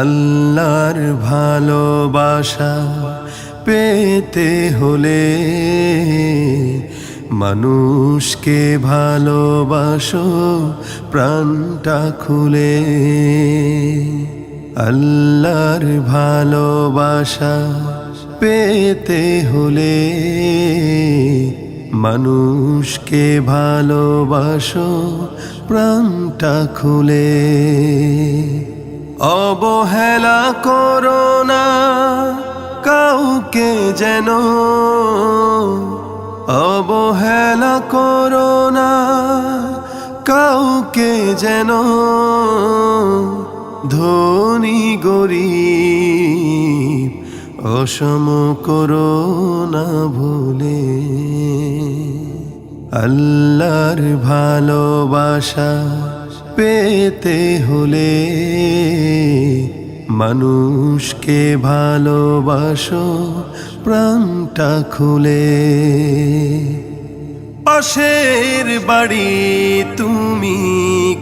আল্লাহর ভালোবাসা পেতে হলে মানুষকে ভালোবাসো, প্রাণটা খুলে। আল্লাহর ভালোবাসা পেতে হলে মানুষকে ভালোবাসো, প্রাণটা খুলে। অবহেলা করোনা কাউকে যেন। অবহেলা করোনা কাউকে যেন। ধনী, গরিব, অসম করো না ভুলে। আল্লাহর ভালোবাসা পেতে হলে মানুষকে ভালোবাসো, প্রাণটা খুলে। পাশের বাড়ি তুমি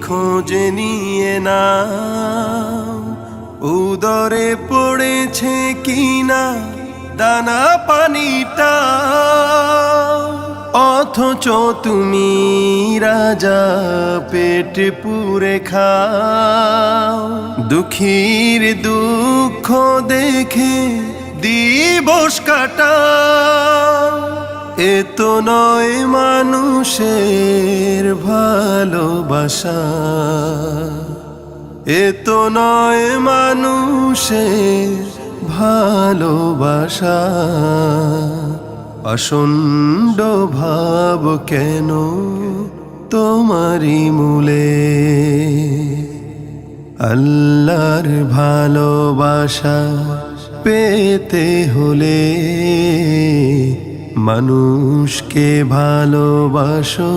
খোঁজে নিয়ে না উদরে পড়েছে কিনা দানা পানিটা। অথচ তুমি রাজা, পেট পুরে খাও। দুঃখীর দুঃখ দেখে দিবস কাটা এ তো নয় মানুষের ভালোবাসা। এ তো নয় মানুষের ভালোবাসা। অসুন্ড ভাব কেন তোমারি মূলে? আল্লাহর ভালোবাসা পেতে হলে মানুষকে ভালোবাসো,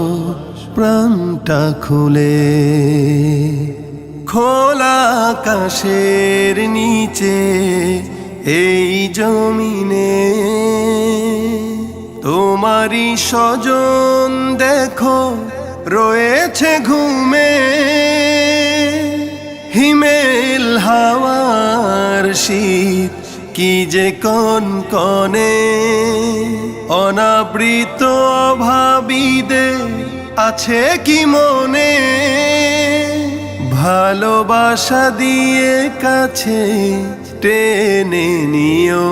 প্রাণটা খুলে। খোলা আকাশের নিচে, এই জমিনে তোমারই স্বজন দেখো, রয়েছে ঘুমে। হিমেল হাওয়ার শীত কি যে কন কনে অনাবৃত অভাবীদের আছে কি মনে। ভালোবাসা দিয়ে কাছে টেনে নিও।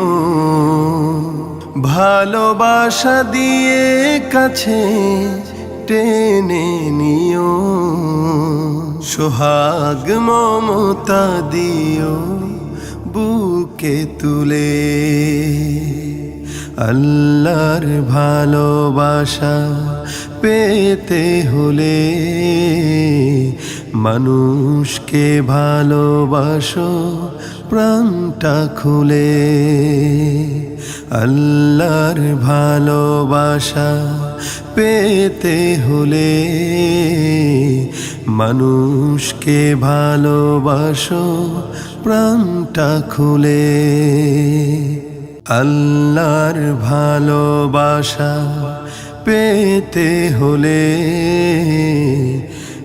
ভালোবাসা দিয়ে কাছে টেনে নিও। সোহাগ মমতা দিও বুকে তুলে। আল্লাহর ভালোবাসা পেতে হলে মানুষকে ভালোবাসো, প্রাণটা খুলে। আল্লাহর ভালোবাসা পেতে হলে মানুষকে ভালোবাসো, প্রাণটা খুলে। আল্লাহর ভালোবাসা পেতে হলে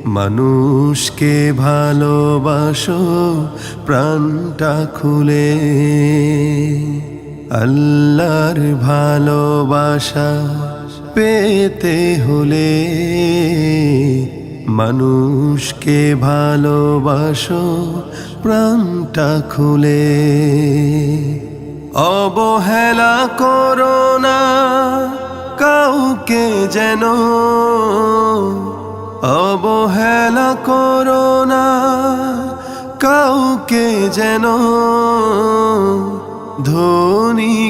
মানুষকে ভালোবাসো, প্রাণটা খুলে। আল্লাহর ভালোবাসা পেতে হলে মানুষকে ভালোবাসো, প্রাণটা খুলে। অবহেলা করো না, কাউকে যেন। অবহেলা করো না, কাউকে যেন। ধনী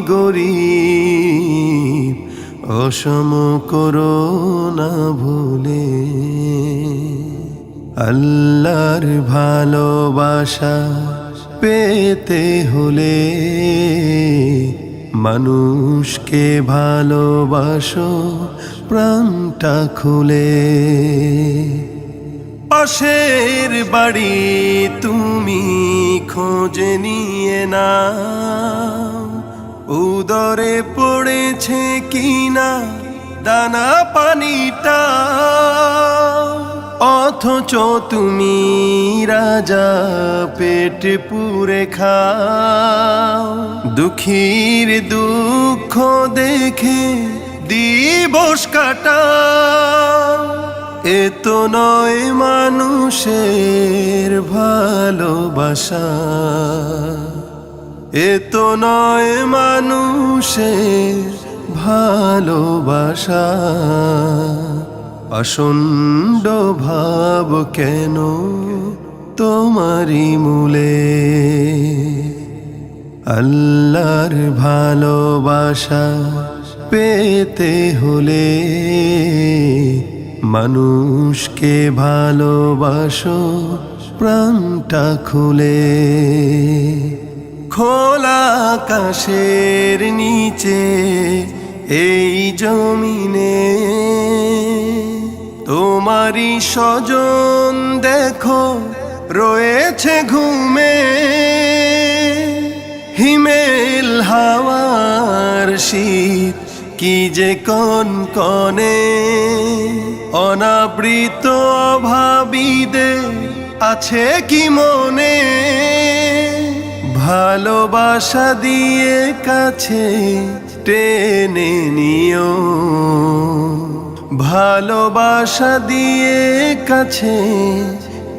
গরিব, অসম করো না ভুলে। আল্লাহর ভালোবাসা পেতে হলে মানুষকে ভালোবাসো প্রাণটা খুলে। পাশের বাড়ি তুমি খোঁজে নিয়ে না উদরে পড়েছে কিনা দানা পানিটা? অথচ তুমি রাজা পেট পুরে খাও। দুঃখীর দুঃখ দেখে দিবস কাটাও। এ তো নয় মানুষের ভালোবাসা। এ তো নয় মানুষের ভালোবাসা। আসন্ড ভাব কেন তোমারি মূলে? আল্লাহর ভালোবাসা পেতে হলে মানুষকে ভালোবাসো, প্রাণটা খুলে। খোলা আকাশের নিচে, এই জমিনে। তোমারই স্বজন দেখো, রয়েছে ঘুমে। হিমেল হাওয়ার শীত, কি যে কন কনে। অনাবৃত অভাবীদের আছে কি মনে? ভালোবাসা দিয়ে কাছে টেনে নিও। ভালোবাসা দিয়ে কাছে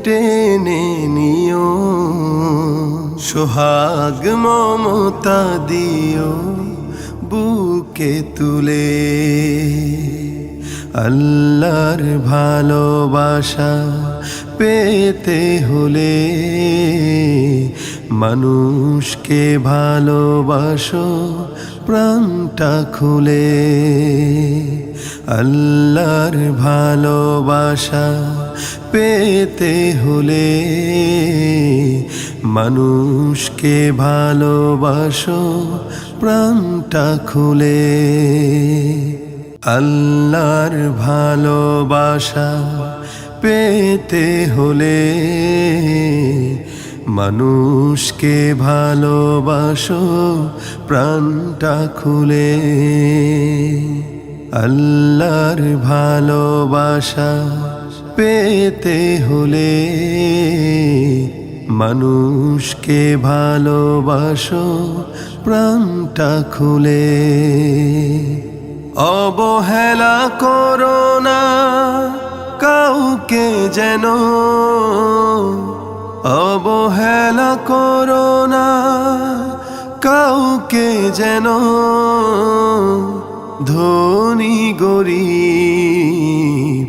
টেনে নিও। সোহাগ মমতা দিও বুকে তুলে। আল্লাহর ভালোবাসা পেতে হলে মানুষকে ভালোবাসো, প্রাণটা খুলে। আল্লাহর ভালোবাসা পেতে হলে মানুষকে ভালোবাসো, প্রাণটা খুলে। আল্লাহর ভালোবাসা পেতে হলে মানুষকে ভালোবাসো, প্রাণটা খুলে। আল্লাহর ভালোবাসা পেতে হলে মানুষকে ভালোবাসো, প্রাণটা খুলে। অবহেলা করো না কাউকে যেন। অবহেলা করো না, কাউকে যেন ধনী, গরিব,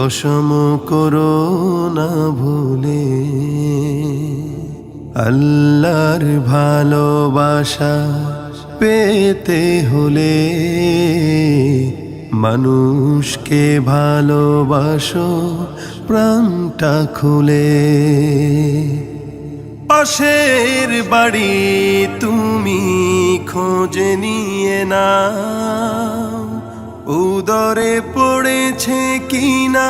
অসম করো না ভুলে। আল্লাহর ভালোবাসা পেতে হলে মানুষকে ভালোবাসো প্রাণটা খুলে। পাশের বাড়ি তুমি খোঁজে নিয়ে না উদরে পড়েছে কিনা